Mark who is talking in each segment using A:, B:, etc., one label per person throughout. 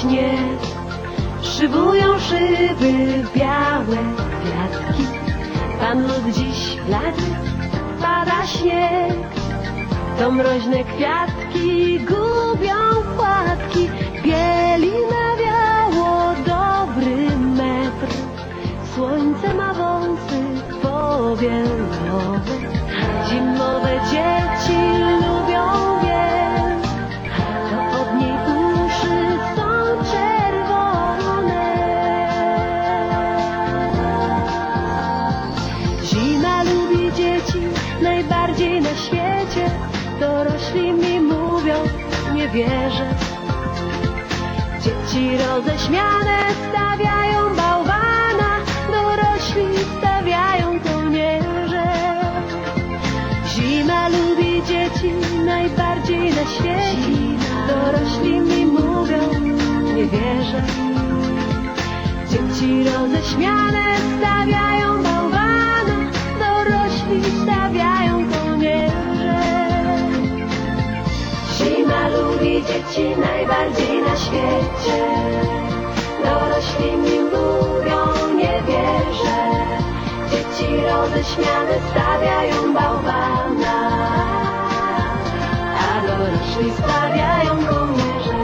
A: śnie Szybują szyby białe kwiatki. Pan lud dziś w laty pada śnieg. To mroźne kwiatki gubią płatki Dorośli mi mówią, nie wierzę. Dzieci roześmiane stawiają bałwana Dorośli stawiają kołnierze. Zima lubi dzieci najbardziej na świecie. Dorośli mi mówią, nie wierzę. Dzieci roześmiane stawiają dzieci najbardziej na świecie. Dorośli mi mówią, nie wierzę. Dzieci roześmiane stawiają bałwana. A dorośli stawiają kołnierze.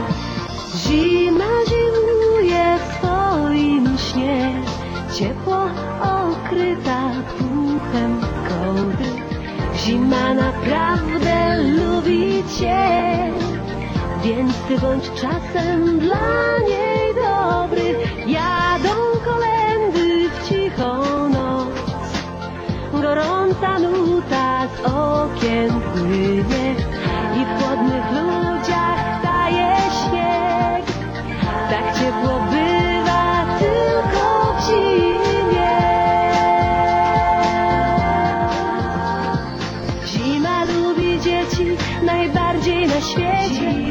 A: Zima zimuje w swoim śnie. Ciepło okryta puchem kołdry Zima naprawdę lubi Cię Więc Ty bądź czasem dla niej dobry. Jadą kolendy w cichą noc. Gorąca nuta z okien płynie I w chłodnych ludziach taje śnieg. Tak ciepło bywa tylko w zimie. Zima lubi dzieci najbardziej na świecie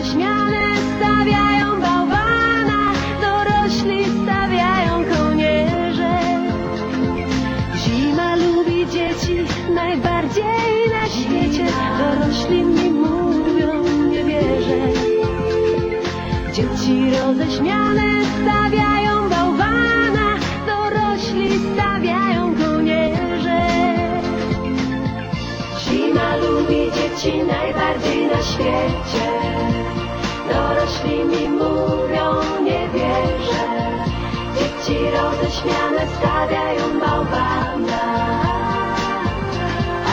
A: roześmiane stawiają bałwana Dorośli stawiają kołnierze. Zima lubi dzieci najbardziej na świecie Dorośli mi mówią, nie wierzę Dzieci roześmiane stawiają lubi dzieci najbardziej na świecie. Dorośli mi mówią, nie wierzę. Dzieci roześmiane stawiają bałwana.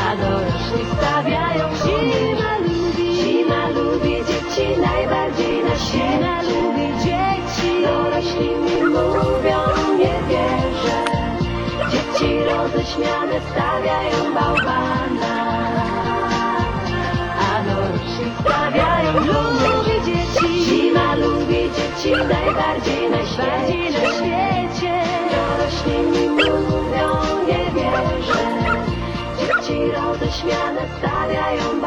A: A dorośli stawiają Zima lubi Zima lubi dzieci najbardziej na świecie. lubi dzieci. Dorośli mi mówią, nie wierzę. Dzieci roześmiane stawiają bałwana dzieci najbardziej na świecie na świecie. Dorośli mi mówią, nie wierzę. Dzieci roześmiane stawiają